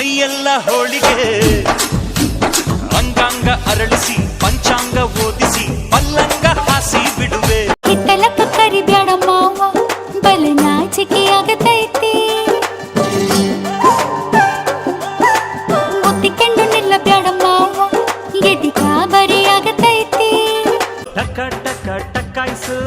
ಮೈಯೆಲ್ಲ ಹೋಳಿಗೆ. ಅಂಗಾಂಗ ಅರಳಿಸಿ ಪಂಚಾಂಗ ಓದಿಸಿ ಪಲ್ಲಂಗ ಹಾಸಿ ಬಿಡುವೆ. ಹಿತ್ತಲಕ್ಕ ಕರಿಬ್ಯಾಡ ಮಾವ ಬಲೆ ನಾಚಿಕೆ ಆಗತೈತಿ ಒತ್ತಿಕೊಂಡು ನಿಲ್ಲ ಬ್ಯಾಡ ಮಾವ ಎದಿ ಕಾಬರಿ ಆಗತೈತಿ ಟಕ ಟಕ ಟಕಾಯ್ಸು.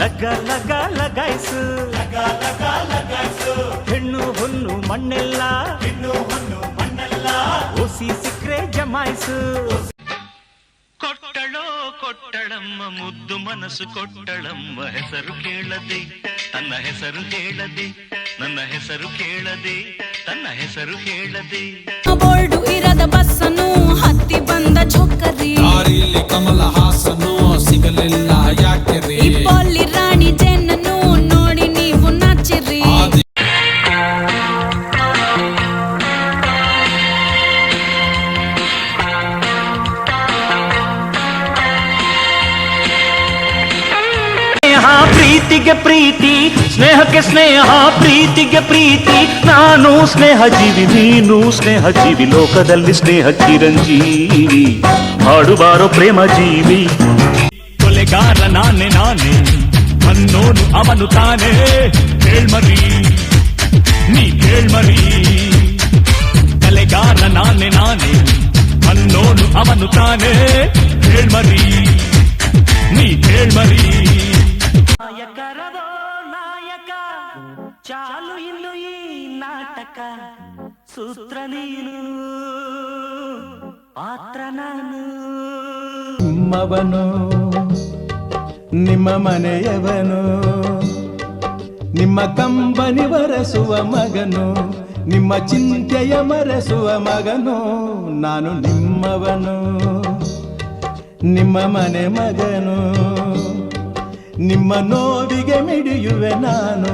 ಲಗ ಲಗ ಲಗಾಯ್ಸು. ಲಗ ಲಗ ಮಣ್ಣೆಲ್ಲ ಹೆಣ್ಣು ಮಣ್ಣೆಲ್ಲ. ಓಸಿ ಸಿಕ್ರೆ ಜಮಾಯಿಸು. ಕೊಟ್ಟಳೋ ಕೊಟ್ಟಳಮ್ಮ ಮುದ್ದು ಮನಸ್ಸು ಕೊಟ್ಟಳಮ್ಮ ಹೆಸರು ಕೇಳದೆ. ತನ್ನ ಹೆಸರು ಕೇಳದೆ ನನ್ನ ಹೆಸರು ಕೇಳದೆ ತನ್ನ ಹೆಸರು ಕೇಳದೆ. ಬೋರ್ಡು ಇರದ ಬಸ್ಸನ್ನು ಹತ್ತಿ ಬಂದ ಚೊಕ್ಕರಿ ಕಮಲ ಹಾಸನು ಪ್ರೀತಿಗೆ ಪ್ರೀತಿ ಸ್ನೇಹಕ್ಕೆ ಸ್ನೇಹ ಪ್ರೀತಿಗೆ ಪ್ರೀತಿ ನಾನು ಸ್ನೇಹ ಜೀವಿ ನೀನು ಸ್ನೇಹ ಜೀವಿ ಲೋಕದಲ್ಲಿ ಸ್ನೇಹ ಚಿರಂಜೀವಿ ಹಾಡುಬಾರೋ ಪ್ರೇಮ ಜೀವಿ ಕೊಲೆಗಾರ ನಾನೇ ನಾನೇ ಅನ್ನೋನು ಅವನು ತಾನೇ ಕೇಳ್ಮರಿ ನೀ ಕೇಳ್ಮರಿ ಕಲೆಗಾರ ನಾನೇ ನಾನೇ ಅನ್ನೋನು ಅವನು ತಾನೇ ಕೇಳ್ಮರಿ ನೀ ಕೇಳ್ಮರಿ ನಾಟಕ ಸೂತ್ರ ನೀನು ಪಾತ್ರ ನಾನು ನಿಮ್ಮವನು ನಿಮ್ಮ ಮನೆಯವನು ನಿಮ್ಮ ಕಂಬನಿ ಬರೆಸುವ ಮಗನು ನಿಮ್ಮ ಚಿಂತೆಯ ಮರೆಸುವ ಮಗನು ನಾನು ನಿಮ್ಮವನು ನಿಮ್ಮ ಮನೆ ಮಗನು ನಿಮ್ಮ ನೋವಿಗೆ ಮಿಡಿಯುವೆ ನಾನು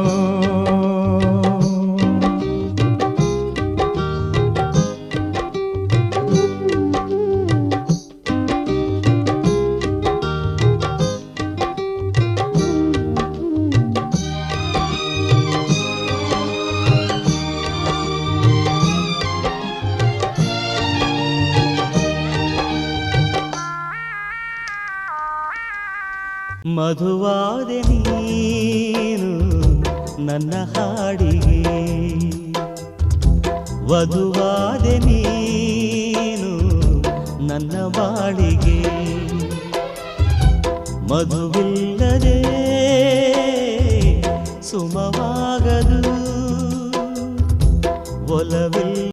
ಮಧುವಾದೆ ನೀನು ನನ್ನ ಹಾಡಿಗೆ. ವಧುವಾದೆ ನೀನು ನನ್ನ ಬಾಳಿಗೆ. ಮಧುವಿಲ್ಲದೆ